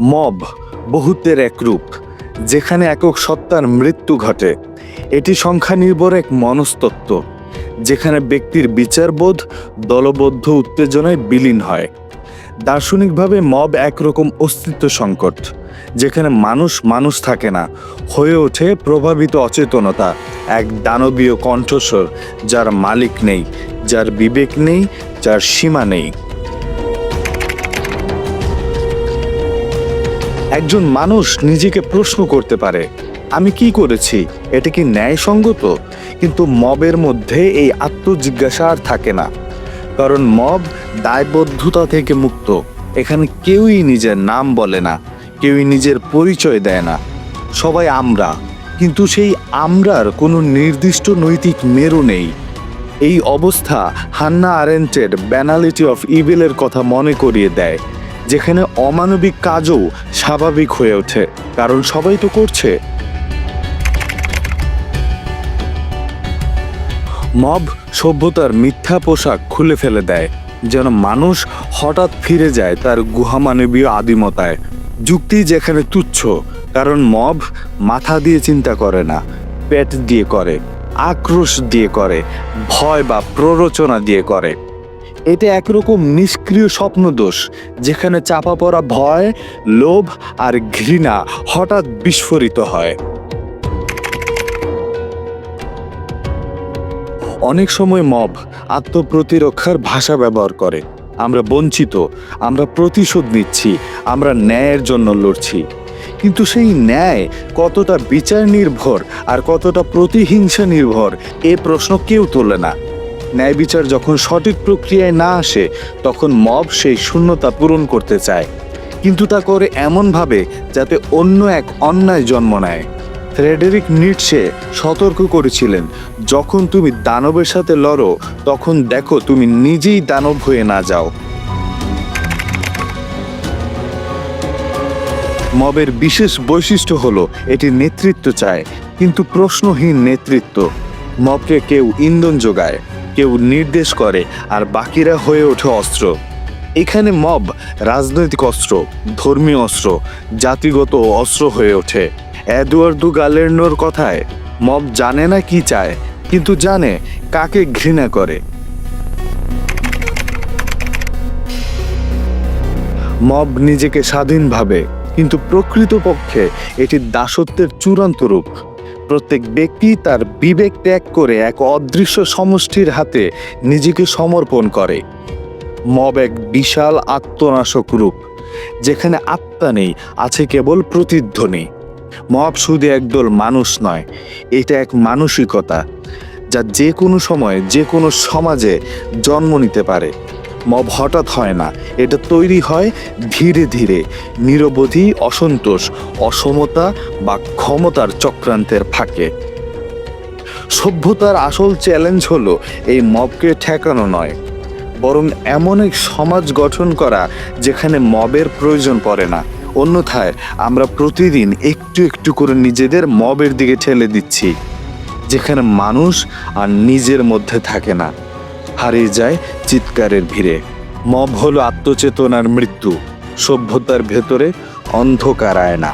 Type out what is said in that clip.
Mob বহুত্বের এক রূপ, যেখানে একক সত্তার মৃত্যু ঘটে। এটি সংখ্যা নির্ভর এক মনস্তত্ত্ব, যেখানে ব্যক্তির বিচারবোধ, দলবদ্ধ উত্তেজনায় বিলীন হয়। দার্শনিকভাবে মব একরকম অস্তিত্ব সংকট, যেখানে মানুষ মানুষ থাকে না, হয়ে ওঠে প্রভাবিত অচেতনতা, এক দানবীয় কণ্ঠস্বর যার মালিক নেই, যার বিবেক নেই, যার সীমা নেই। একজন মানুষ নিজেকে প্রশ্ন করতে পারে, আমি কি করেছি? এটা কি ন্যায়সঙ্গত? কিন্তু মবের মধ্যে এই আত্মজিজ্ঞাসা আর থাকে না। কারণ মব দায়বদ্ধতা থেকে মুক্ত। এখানে কেউই নিজের নাম বলে না, কেউই নিজের পরিচয় দেয় না। সবাই আমরা, কিন্তু সেই আমরার কোনো নির্দিষ্ট নৈতিক মেরু নেই। এই অবস্থা হান্না আরেন্টের ব্যানালিটি অফ ইভিলের কথা মনে করিয়ে দেয়। যেখানে অমানবিক কাজও স্বাভাবিক হয়ে ওঠে, কারণ সবাই তো করছে। মব সভ্যতার মিথ্যা পোশাক খুলে ফেলে দেয়, যেন মানুষ হঠাৎ ফিরে যায় তার গুহামানবীয় আদিমতায়। যুক্তি যেখানে তুচ্ছ, কারণ মব মাথা দিয়ে চিন্তা করে না, পেট দিয়ে করে, আক্রোশ দিয়ে করে, ভয় বা প্ররোচনা দিয়ে করে। এটা একরকম নিষ্ক্রিয় স্বপ্নদোষ, যেখানে চাপা পড়া ভয়, লোভ আর ঘৃণা হঠাৎ বিস্ফোরিত হয়। অনেক সময় মব আত্মপ্রতিরক্ষার ভাষা ব্যবহার করে। আমরা বঞ্চিত, আমরা প্রতিশোধ নিচ্ছি, আমরা ন্যায়ের জন্য লড়ছি। কিন্তু সেই ন্যায় কতটা বিচার নির্ভর আর কতটা প্রতিহিংসা নির্ভর, এ প্রশ্ন কেউ তোলে না। ন্যায় বিচার যখন সঠিক প্রক্রিয়ায় না আসে, তখন মব সেই শূন্যতা পূরণ করতে চায়। কিন্তু তা করে এমনভাবে যাতে অন্য এক অন্যায় জন্ম নেয়। ফ্রেডেরিক নিটসে সতর্ক করেছিলেন, যখন তুমি দানবের সাথে লড়ো, তখন দেখো তুমি নিজেই দানব হয়ে না যাও। মবের বিশেষ বৈশিষ্ট্য হলো, এটি নেতৃত্ব চায়, কিন্তু প্রশ্নহীন নেতৃত্ব। মবকে কেউ ইন্ধন যোগায়। কেউ নির্দেশ করে আর বাকিরা হয়ে ওঠে অস্ত্র। এখানে মব, রাজনৈতিক অস্ত্র, ধর্মীয় অস্ত্র, জাতিগত অস্ত্র হয়ে ওঠে। এডওয়ার্ডো গালের্নোর কথায়, মব জানে না কি চায়, কিন্তু জানে কাকে ঘৃণা করে। মব নিজেকে স্বাধীন ভাবে, কিন্তু প্রকৃতপক্ষে এটি দাসত্বের চূড়ান্ত রূপ। প্রত্যেক ব্যক্তি তার বিবেক ত্যাগ করে এক অদৃশ্য সমষ্টির হাতে নিজেকে সমর্পণ করে। মব এক বিশাল আত্মনাশক রূপ, যেখানে আত্মা নেই, আছে কেবল প্রতিধ্বনি। মব শুধু একদল মানুষ নয়, এটা এক মানসিকতা, যা যে কোনো সময় যে কোনো সমাজে জন্ম নিতে পারে। মব হঠাৎ হয় না। এটা তৈরি হয় ধীরে ধীরে। নিরবধি, অসন্তোষ, অসমতা বা ক্ষমতার চক্রান্তের ফাঁকে। সভ্যতার আসল চ্যালেঞ্জ হলো এই মবকে ঠেকানো নয়। বরং এমন এক সমাজ গঠন করা যেখানে মবের প্রয়োজন পড়ে না। অন্যথায় আমরা প্রতিদিন একটু একটু করে নিজেদের মবের দিকে ঠেলে দিচ্ছি, যেখানে মানুষ আর নিজের মধ্যে থাকে না। হারিয়ে যায় চিৎকারের ভিড়ে। মব হলো আত্মচেতনার মৃত্যু। সভ্যতার ভেতরে অন্ধকার আয়না।